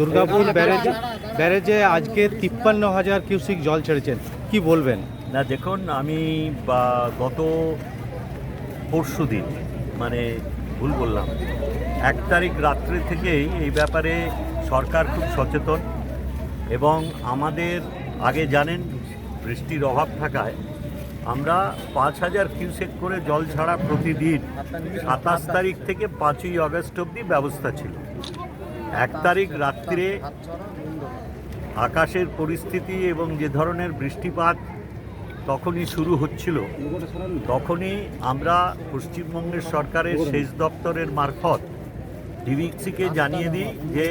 Durgapur barrage ব্যারেজে আজকে তিপ্পান্ন হাজার কিউসিক জল ছেড়েছেন। কি বলবেন? না দেখুন আমি বা গত পরশু দিন মানে ভুল বললাম এক তারিখ রাত্রে থেকেই এই ব্যাপারে সরকার খুব সচেতন এবং আমাদের আগে জানেন বৃষ্টির অভাব থাকায় আমরা পাঁচ হাজার কিউসেক করে জল ছাড়া প্রতিদিন সাতাশ তারিখ থেকে পাঁচই আগস্ট অবধি ব্যবস্থা ছিল। এক তারিখ রাত্রে আকাশের পরিস্থিতি এবং যে ধরনের বৃষ্টিপাত তখনই শুরু হচ্ছিল। তখনই আমরা পশ্চিমবঙ্গের সরকারের সেচ দপ্তরের মারফত ডিভিক্সিকে জানিয়ে দিই যে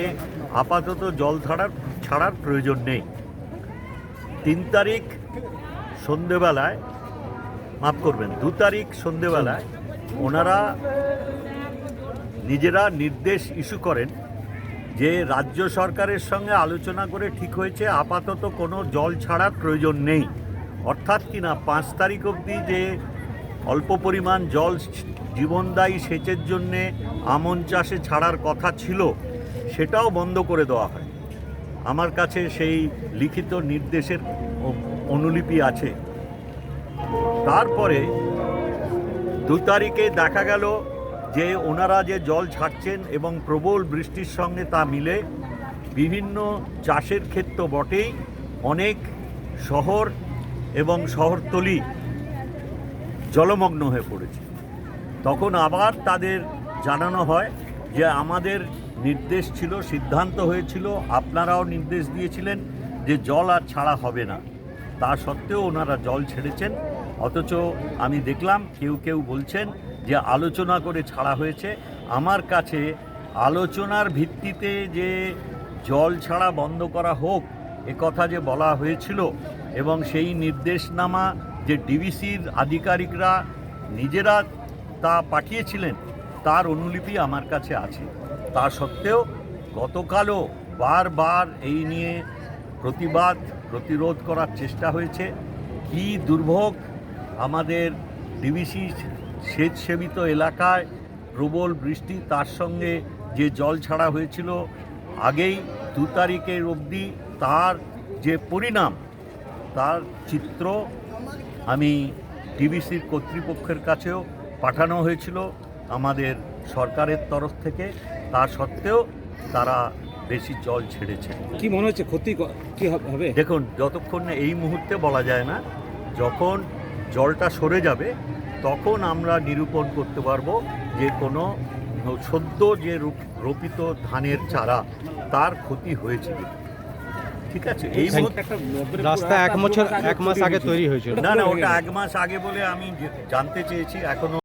আপাতত জল ছাড়ার ছাড়ার প্রয়োজন নেই। তিন তারিখ সন্ধেবেলায়, মাফ করবেন, দু তারিখ সন্ধেবেলায় ওনারা নিজেরা নির্দেশ ইস্যু করেন যে রাজ্য সরকারের সঙ্গে আলোচনা করে ঠিক হয়েছে, আপাতত কোনো জল ছাড়ার প্রয়োজন নেই। অর্থাৎ কিনা পাঁচ তারিখ অবধি যে অল্প পরিমাণ জল জীবনদায়ী সেচের জন্যে আমন চাষে ছাড়ার কথা ছিল, সেটাও বন্ধ করে দেওয়া হয়। আমার কাছে সেই লিখিত নির্দেশের অনুলিপি আছে। তারপরে দু তারিখে দেখা গেল যে ওনারা যে জল ছাড়ছেন এবং প্রবল বৃষ্টির সঙ্গে তা মিলে বিভিন্ন চাষের ক্ষেত্র বটেই অনেক শহর এবং শহরতলি জলমগ্ন হয়ে পড়েছে। তখন আবার তাদের জানানো হয় যে আমাদের নির্দেশ ছিল, সিদ্ধান্ত হয়েছিল, আপনারাও নির্দেশ দিয়েছিলেন যে জল আর ছাড়া হবে না। তা সত্ত্বেও ওনারা জল ছেড়েছেন। অথচ আমি দেখলাম কেউ কেউ বলছেন যে আলোচনা করে ছাড়া হয়েছে। আমার কাছে আলোচনার ভিত্তিতে যে জল ছাড়া বন্ধ করা হোক কথা যে বলা হয়েছিল এবং সেই নির্দেশনামা যে ডিভিসির আধিকারিকরা নিজেরা তা পাঠিয়েছিলেন, তার অনুলিপি আমার কাছে আছে। তা সত্ত্বেও গতকালও বারবার এই নিয়ে প্রতিবাদ, প্রতিরোধ করার চেষ্টা হয়েছে। কি দুর্ভোগ আমাদের ডিভিসি সেচ সেবিত এলাকায় প্রবল বৃষ্টি তার সঙ্গে যে জল ছাড়া হয়েছিল আগেই দু তারিখের অবধি তার যে পরিণাম তার চিত্র আমি ডিবিসির কর্তৃপক্ষের কাছেও পাঠানো হয়েছিল আমাদের সরকারের তরফ থেকে। তা সত্ত্বেও তারা বেশি জল ছেড়েছে। কি মনে হচ্ছে? ক্ষতি ক- কি হবে? দেখুন যতক্ষণ না এই মুহূর্তে বলা যায় না যখন জলটা সরে যাবে তখন আমরা নিরূপণ করতে পারব যে কোনো সদ্য যে রোপ- রোপিত ধানের চারা তার ক্ষতি হয়েছে ঠিক আছে? এই মুহূর্তে একটা রাস্তা এক বছর এক মাস আগে তৈরি হয়েছিল। না না ওটা এক মাস আগে বলে আমি জানতে চেয়েছি এখনও